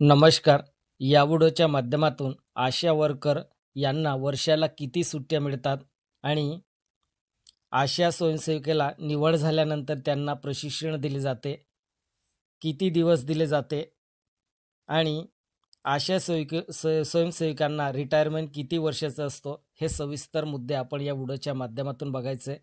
नमस्कार या व्हिडिओच्या माध्यमातून आशा वर्कर यांना वर्षाला किती सुट्ट्या मिळतात आणि आशा स्वयंसेविकेला निवड झाल्यानंतर त्यांना प्रशिक्षण दिले जाते किती दिवस दिले जाते आणि आशा सेविके स स्वयंसेविकांना रिटायरमेंट किती वर्षाचा असतो हे सविस्तर मुद्दे आपण या व्हिडिओच्या माध्यमातून बघायचे आहे.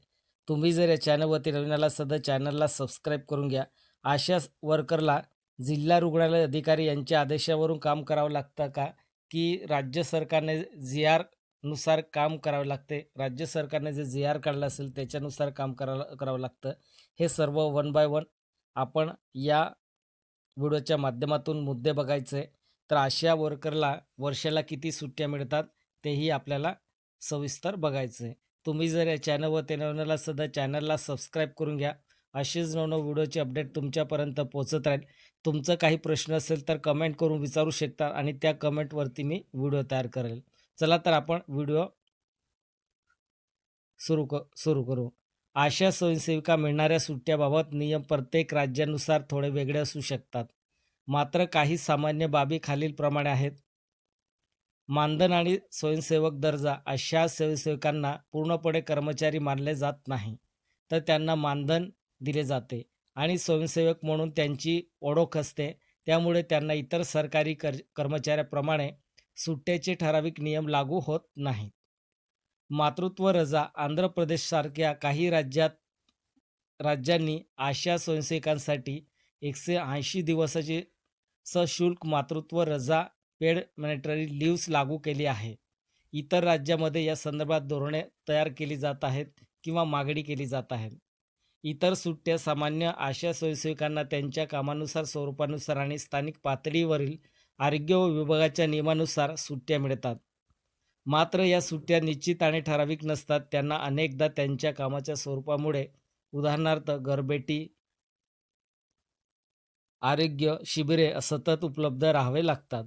तुम्ही जर या चॅनलवरती रवीनाला सध्या चॅनलला सबस्क्राईब करून घ्या आशा वर्करला जिल्हा रुग्णालय अधिकारी यांच्या आदेशावरून काम करावं लागतं का? की राज्य सरकारने जी आरनुसार काम करावं लागते? राज्य सरकारने जे जी आर काढलं असेल त्याच्यानुसार काम करावं करावं लागतं. हे सर्व वन बाय वन आपण या व्हिडिओच्या माध्यमातून मुद्दे बघायचे. तर आशिया वर्करला वर्षाला किती सुट्ट्या मिळतात तेही आपल्याला सविस्तर बघायचं. आहे तुम्ही जर या चॅनलवर नवीन सध्या चॅनलला सबस्क्राईब करून घ्या. असेच नवनव व्हिडिओचे अपडेट तुमच्यापर्यंत पोहोचत राहील. तुमचं काही प्रश्न असेल तर कमेंट करून विचारू शकता आणि त्या कमेंटवरती मी व्हिडिओ तयार करेल. चला तर आपण व्हिडिओ सुरू क सुरू करू. आशा स्वयंसेविका मिळणाऱ्या सुट्ट्याबाबत नियम प्रत्येक राज्यानुसार थोडे वेगळे असू शकतात. मात्र काही सामान्य बाबी खालीलप्रमाणे आहेत. मानधन आणि स्वयंसेवक दर्जा अशा स्वयंसेवकांना पूर्णपणे कर्मचारी मानले जात नाही. तर त्यांना मानधन दिले जाते. आणि स्वयंसेवक म्हणून त्यांची ओळख असते. त्यामुळे त्यांना इतर सरकारी कर कर्मचाऱ्याप्रमाणे सुट्ट्याचे ठराविक नियम लागू होत नाहीत. मातृत्व रजा आंध्र प्रदेशसारख्या काही राज्यात राज्यांनी आशा स्वयंसेवकांसाठी एकशे ऐंशी दिवसाची सशुल्क मातृत्व रजा पेड मॅनिटरी लिव्स लागू केली आहे. इतर राज्यामध्ये या संदर्भात धोरणे तयार केली जात आहेत किंवा मागणी केली जात आहे इतर सुट्ट्या सामान्य आशा स्वयंसेविकांना त्यांच्या कामानुसार स्वरूपानुसार आणि स्थानिक पातळीवरील आरोग्य विभागाच्या नियमानुसार सुट्ट्या मिळतात. मात्र या सुट्ट्या निश्चित आणि ठराविक नसतात. त्यांना अनेकदा त्यांच्या कामाच्या स्वरूपामुळे उदाहरणार्थ घरबेटी आरोग्य शिबिरे सतत उपलब्ध राहावे लागतात.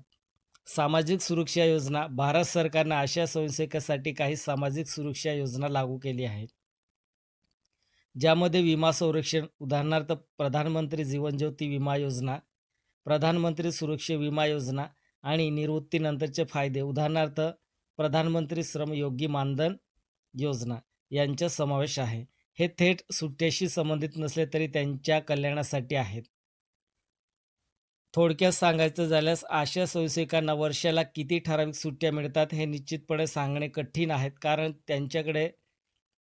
सामाजिक सुरक्षा योजना भारत सरकारनं आशा स्वयंसेवकासाठी काही सामाजिक सुरक्षा योजना लागू केली आहेत. ज्यामध्ये विमा संरक्षण उदाहरणार्थ प्रधानमंत्री जीवन ज्योती विमा योजना प्रधानमंत्री सुरक्षा विमा योजना आणि निवृत्तीनंतरचे फायदे उदाहरणार्थ प्रधानमंत्री श्रमयोगी मानधन योजना यांचा समावेश आहे. हे थेट सुट्ट्याशी संबंधित नसले तरी त्यांच्या कल्याणासाठी आहेत. थोडक्यात सांगायचं झाल्यास आशा स्वयंसेवकांना वर्षाला किती ठराविक सुट्ट्या मिळतात हे निश्चितपणे सांगणे कठीण आहेत कारण त्यांच्याकडे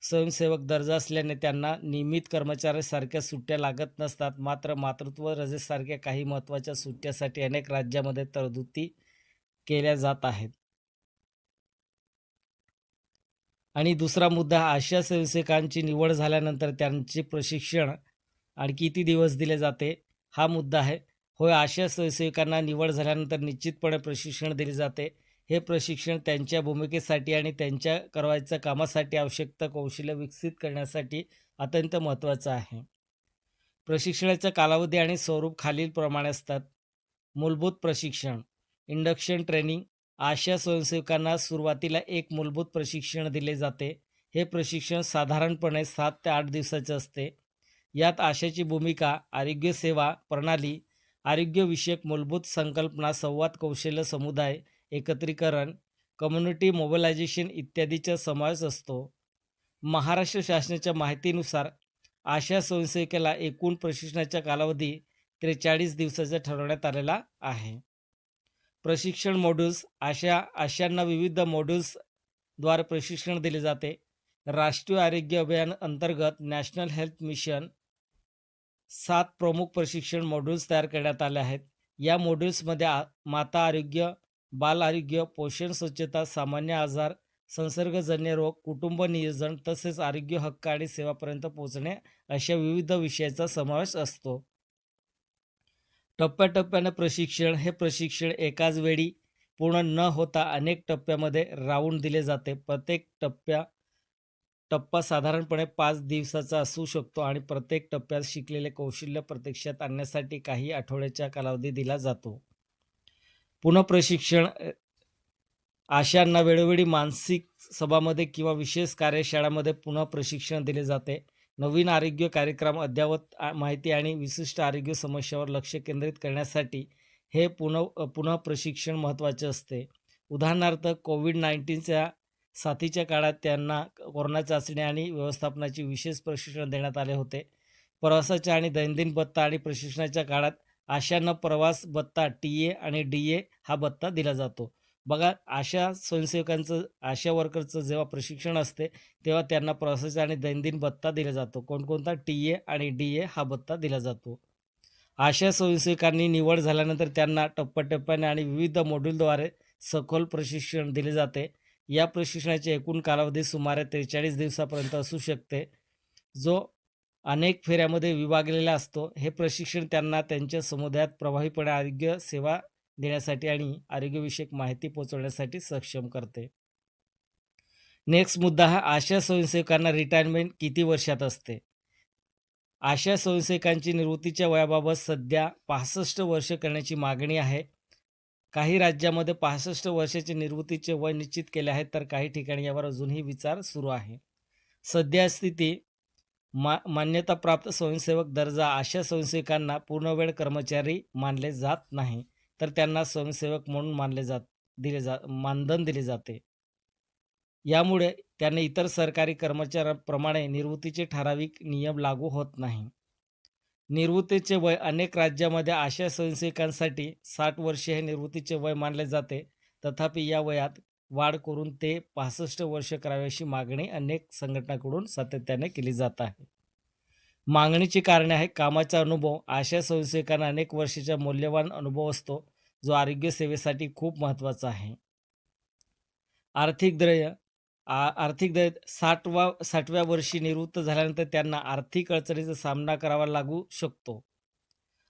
स्वयंसेवक दर्जा असल्याने त्यांना नियमित कर्मचाऱ्यासारख्या सुट्ट्या लागत नसतात. मात्र मातृत्व रजेसारख्या काही महत्त्वाच्या सुट्ट्यासाठी अनेक राज्यामध्ये तरतुदी केल्या जात आहेत. आणि दुसरा मुद्दा आशा स्वयंसेवकांची निवड झाल्यानंतर त्यांचे प्रशिक्षण आणि किती दिवस दिले जाते? हा मुद्दा आहे. होय आशा स्वयंसेवकांना निवड झाल्यानंतर निश्चितपणे प्रशिक्षण दिले जाते. हे प्रशिक्षण त्यांच्या भूमिकेसाठी आणि त्यांच्या करवायच्या कामासाठी आवश्यक कौशल्य विकसित करण्यासाठी अत्यंत महत्त्वाचं आहे. प्रशिक्षणाचा कालावधी आणि स्वरूप खालीलप्रमाणे असतात. मूलभूत प्रशिक्षण इंडक्शन ट्रेनिंग आशा स्वयंसेवकांना सुरुवातीला एक मूलभूत प्रशिक्षण दिले जाते. हे प्रशिक्षण साधारणपणे सात ते आठ दिवसाचे असते. यात आशाची भूमिका आरोग्यसेवा प्रणाली आरोग्यविषयक मूलभूत संकल्पना संवाद कौशल्य समुदाय एकत्रीकरण कम्युनिटी मोबिलायझेशन इत्यादीचा समावेश असतो. महाराष्ट्र शासनाच्या माहितीनुसार आशा स्वयंसेविकेला एकूण प्रशिक्षणाचा कालावधी त्रेचाळीस दिवसाचा ठरवण्यात आलेला आहे. प्रशिक्षण मॉड्यूल्स आशा आशांना विविध मॉड्यूल्सद्वारे प्रशिक्षण दिले जाते. राष्ट्रीय आरोग्य अभियान अंतर्गत नॅशनल हेल्थ मिशन सात प्रमुख प्रशिक्षण मॉड्यूल्स तयार करण्यात आले आहेत. या मॉड्यूल्समध्ये आ माता आरोग्य बाल आरोग्य पोषण स्वच्छता सामान्य आजार संसर्गजन्य रोग कुटुंब नियोजन तसेच आरोग्य हक्क आणि सेवापर्यंत पोहोचणे अशा विविध विषयाचा समावेश असतो. टप्प्याटप्प्याने प्रशिक्षण हे प्रशिक्षण एकाच वेळी पूर्ण न होता अनेक टप्प्यामध्ये राऊंड दिले जाते. प्रत्येक टप्प्या टप्पा साधारणपणे पाच दिवसाचा असू शकतो आणि प्रत्येक टप्प्यात शिकलेले कौशल्य प्रत्यक्षात आणण्यासाठी काही आठवड्याचा कालावधी दिला जातो. पुनःप्रशिक्षण आशांना वेळोवेळी मानसिक सभामध्ये किंवा विशेष कार्यशाळामध्ये पुन्हा प्रशिक्षण दिले जाते. नवीन आरोग्य कार्यक्रम अद्ययावत माहिती आणि विशिष्ट आरोग्य समस्यावर लक्ष केंद्रित करण्यासाठी हे पुनः पुनः प्रशिक्षण महत्त्वाचे असते. उदाहरणार्थ कोविड नाईन्टीनच्या साथीच्या काळात त्यांना कोरोना चाचणी आणि व्यवस्थापनाचे विशेष प्रशिक्षण देण्यात आले होते. प्रवासाच्या आणि दैनंदिन भत्ता आणि प्रशिक्षणाच्या काळात आशानं प्रवास भत्ता टी ए आणि डी ए हा भत्ता दिला जातो. बघा आशा स्वयंसेवकांचं आशा वर्करचं जेव्हा प्रशिक्षण असते तेव्हा त्यांना प्रवासाचा आणि दैनंदिन भत्ता दिला जातो. कोणकोणता? टी ए आणि डी ए हा भत्ता दिला जातो. आशा स्वयंसेवकांनी निवड झाल्यानंतर त्यांना टप्प्याटप्प्याने आणि विविध मॉड्यूलद्वारे सखोल प्रशिक्षण दिले जाते. या प्रशिक्षणाचे एकूण कालावधी सुमारे त्रेचाळीस दिवसापर्यंत असू शकते. जो अनेक फेऱ्यामध्ये विभागलेला असतो. हे प्रशिक्षण त्यांना त्यांच्या समुदायात प्रभावीपणे आरोग्य सेवा देण्यासाठी आणि आरोग्यविषयक माहिती पोहोचवण्यासाठी सक्षम करते. नेक्स्ट मुद्दा हा आशा स्वयंसेवकांना रिटायरमेंट किती वर्षात असते? आशा स्वयंसेवकांची निवृत्तीच्या वयाबाबत सध्या पासष्ट वर्ष करण्याची मागणी आहे. काही राज्यामध्ये पासष्ट वर्षाचे निवृत्तीचे वय निश्चित केले आहे तर काही ठिकाणी यावर अजूनही विचार सुरू आहे. सध्या स्थिती मा मान्यताप्राप्त स्वयंसेवक दर्जा अशा स्वयंसेवकांना पूर्णवेळ कर्मचारी मानले जात नाही तर त्यांना स्वयंसेवक म्हणून मानले जात दिले जा मानधन दिले जाते. यामुळे त्यांना इतर सरकारी कर्मचाऱ्यांप्रमाणे निवृत्तीचे ठराविक नियम लागू होत नाही. निवृत्तीचे वय अनेक राज्यामध्ये आशा स्वयंसेवकांसाठी साठ वर्षे हे निवृत्तीचे वय मानले जाते तथापि या वयात वाढ करून ते पासष्ट वर्ष करावे अशी मागणी अनेक संघटनाकडून सातत्याने केली जात आहे. मागणीची कारणे आहे कामाचा अनुभव. आशा स्वयंसेवकांना अनेक वर्षाचा मौल्यवान अनुभव असतो जो आरोग्य सेवेसाठी खूप महत्त्वाचा आहे. आर्थिक द्रय आर्थिक द्रय साठवा साठव्या वर्षी निवृत्त झाल्यानंतर त्यांना आर्थिक अडचणीचा सामना करावा लागू शकतो.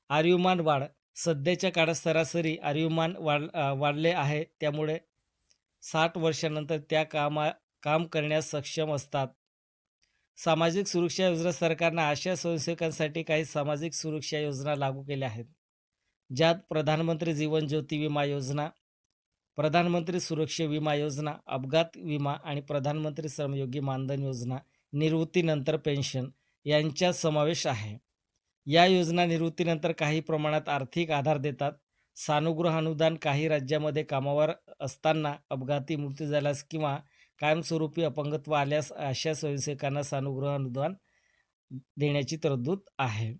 आर्युमान वाढ सध्याच्या काळात सरासरी आर्युमान वाढ वाढले आहे. त्यामुळे साठ वर्षानंतर त्या कामा काम करण्यास सक्षम असतात. सामाजिक सुरक्षा योजना सरकारनं आशा स्वयंसेवकांसाठी काही सामाजिक सुरक्षा योजना लागू केल्या आहेत. ज्यात प्रधानमंत्री जीवन ज्योती विमा योजना प्रधानमंत्री सुरक्षा विमा योजना अपघात विमा आणि प्रधानमंत्री श्रमयोगी मानधन योजना निवृत्तीनंतर पेन्शन यांचा समावेश आहे. या योजना निवृत्तीनंतर काही प्रमाणात आर्थिक आधार देतात. सानुग्रह अनुदान काही राज्यामध्ये कामावर असताना अपघाती मृत्यू झाल्यास किंवा कायमस्वरूपी अपंगत्व आल्यास अशा स्वयंसेवकांना सानुग्रह अनुदान देण्याची तरतूद आहे.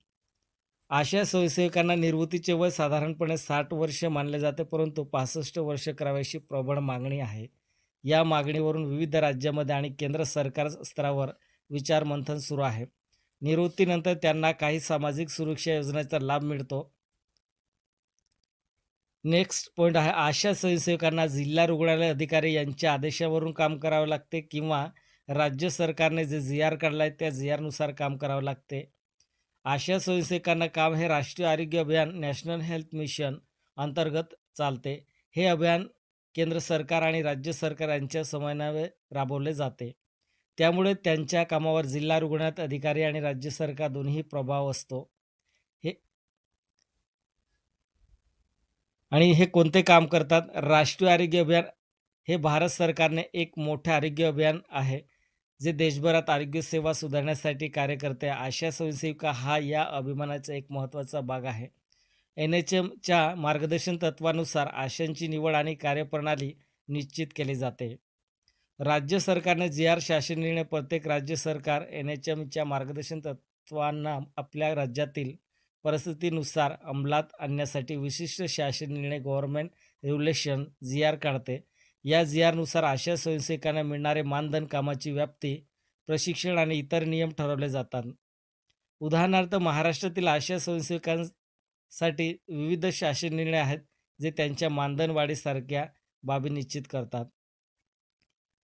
अशा स्वयंसेवकांना निवृत्तीचे वय साधारणपणे साठ वर्ष मानले जाते परंतु पासष्ट वर्ष कराव्याची प्रबळ मागणी आहे. या मागणीवरून विविध राज्यामध्ये आणि केंद्र सरकार स्तरावर विचारमंथन सुरू आहे. निवृत्तीनंतर त्यांना काही सामाजिक सुरक्षा योजनेचा लाभ मिळतो. नेक्स्ट पॉईंट आहे आशा स्वयंसेवकांना जिल्हा रुग्णालय अधिकारी यांच्या आदेशावरून काम करावं लागते किंवा राज्य सरकारने जे जी आर काढला आहे त्या जी आरनुसार काम करावं लागते. आशा स्वयंसेवकांना काम हे राष्ट्रीय आरोग्य अभियान नॅशनल हेल्थ मिशन अंतर्गत चालते. हे अभियान केंद्र सरकार आणि राज्य सरकार यांच्या समन्वयाने राबवले जाते. त्यामुळे त्यांच्या कामावर जिल्हा रुग्णालयात अधिकारी आणि राज्य सरकार दोन्ही प्रभाव असतो. आणि हे कोणते काम करतात? राष्ट्रीय आरोग्य अभियान हे भारत सरकारने एक मोठे आरोग्य अभियान आहे जे देशभरात आरोग्य सेवा सुधारण्यासाठी कार्य करते. आशा स्वयंसेविका हा या अभिमानाचा एक महत्त्वाचा भाग आहे. एन एच एमच्या मार्गदर्शन तत्वानुसार आशांची निवड आणि कार्यप्रणाली निश्चित केली जाते. राज्य सरकारने जी आर शासन निर्णय प्रत्येक राज्य सरकार एन एच एमच्या मार्गदर्शन तत्वांना आपल्या राज्यातील परिस्थितीनुसार अंमलात आणण्यासाठी विशिष्ट शासन निर्णय गव्हर्नमेंट रेग्युलेशन जी आर काढते. या जी आरनुसार आशा स्वयंसेवकांना मिळणारे मानधन कामाची व्याप्ती प्रशिक्षण आणि इतर नियम ठरवले जातात. उदाहरणार्थ महाराष्ट्रातील आशा स्वयंसेवकांसाठी विविध शासन निर्णय आहेत जे त्यांच्या मानधन वाढीसारख्या बाबी निश्चित करतात.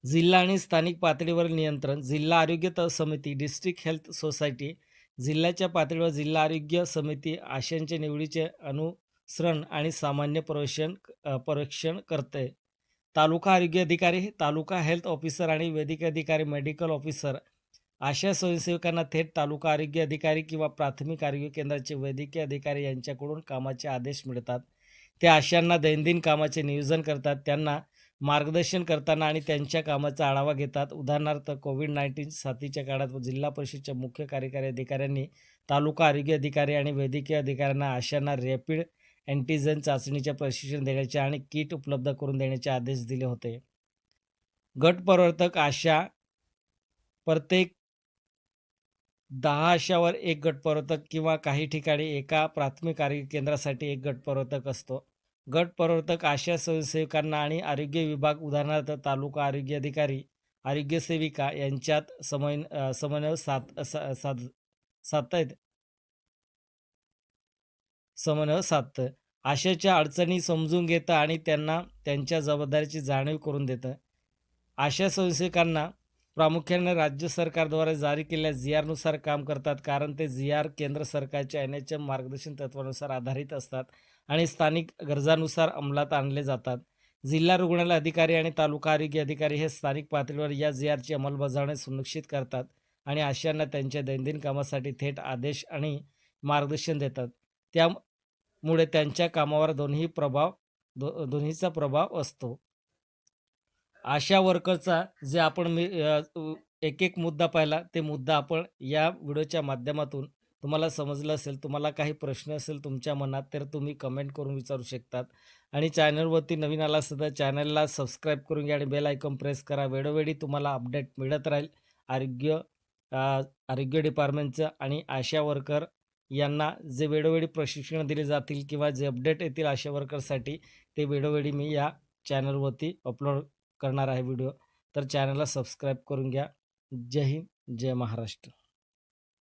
जिल्हा आणि स्थानिक पातळीवर नियंत्रण जिल्हा आरोग्य समिती डिस्ट्रिक्ट हेल्थ सोसायटी जिल्ह्याच्या पातळीवर जिल्हा आरोग्य समिती आशांच्या निवडीचे अनुसरण आणि सामान्य प्रवेशन परीक्षण करते. तालुका आरोग्य अधिकारी तालुका हेल्थ ऑफिसर आणि वैद्यकीय अधिकारी मेडिकल ऑफिसर आशा स्वयंसेवकांना थेट तालुका आरोग्य अधिकारी किंवा प्राथमिक आरोग्य केंद्राचे वैद्यकीय अधिकारी यांच्याकडून कामाचे आदेश मिळतात. ते आशांना दैनंदिन कामाचे नियोजन करतात. त्यांना मार्गदर्शन करताना आणि त्यांच्या कामाचा आढावा घेतात. उदाहरणार्थ कोविड नाईन्टीन साथीच्या काळात जिल्हा परिषदच्या मुख्य कार्यकारी अधिकाऱ्यांनी तालुका आरोग्य अधिकारी आणि वैद्यकीय अधिकाऱ्यांना आशांना रॅपिड अँटीजेन चाचणीचे प्रशिक्षण देण्याचे आणि किट उपलब्ध करून देण्याचे आदेश दिले होते. गट प्रवर्तक आशा प्रत्येक दहा आशावर एक गट प्रवर्तक किंवा काही ठिकाणी एका प्राथमिक आरोग्य केंद्रासाठी एक गट प्रवर्तक असतो. गट प्रवर्तक आशा स्वयंसेवकांना आणि आरोग्य विभाग उदाहरणार्थ तालुका आरोग्य अधिकारी आरोग्य सेविका यांच्यात समय समन्वय साध सा- साध साधतायत समन्वय साधतं. आशाच्या अडचणी समजून घेतं आणि त्यांना त्यांच्या जबाबदारीची जाणीव करून देतं. आशा स्वयंसेवकांना प्रामुख्याने राज्य सरकारद्वारे जारी केलेल्या जी आरनुसार काम करतात कारण ते जी आर केंद्र सरकारच्या एन एच एम मार्गदर्शन तत्वानुसार आधारित असतात. आणि स्थानिक गरजानुसार अंमलात आणले जातात. जिल्हा रुग्णालय अधिकारी आणि तालुका आरोग्य अधिकारी हे स्थानिक पातळीवर या जी आरची अंमलबजावणी सुनिश्चित करतात आणि आशियांना त्यांच्या दैनंदिन कामासाठी थेट आदेश आणि मार्गदर्शन देतात. त्यामुळे त्यांच्या कामावर दोन्ही प्रभाव दो दोन्हीचा प्रभाव असतो. आशा वर्करचा जे आपण मी एक एक मुद्दा पाहिला ते मुद्दा आपण या व्हिडिओच्या माध्यमातून तुम्हाला समजलं असेल तुम्हाला काही प्रश्न असेल तुमच्या मनात तर तुम्ही कमेंट करून विचारू शकतात. आणि चॅनलवरती नवीन आला असेल तर चॅनलला सबस्क्राईब करून घ्या आणि बेल आयकॉन प्रेस करा. वेळोवेळी तुम्हाला अपडेट मिळत राहील. आरोग्य आरोग्य डिपार्टमेंटचं आणि आशा वर्कर यांना जे वेळोवेळी प्रशिक्षण दिले जातील किंवा जे अपडेट येतील आशा वर्करसाठी ते वेळोवेळी मी या चॅनलवरती अपलोड करणार आहे व्हिडिओ तर चॅनलला सबस्क्राईब करून घ्या. जय हिंद जय महाराष्ट्र.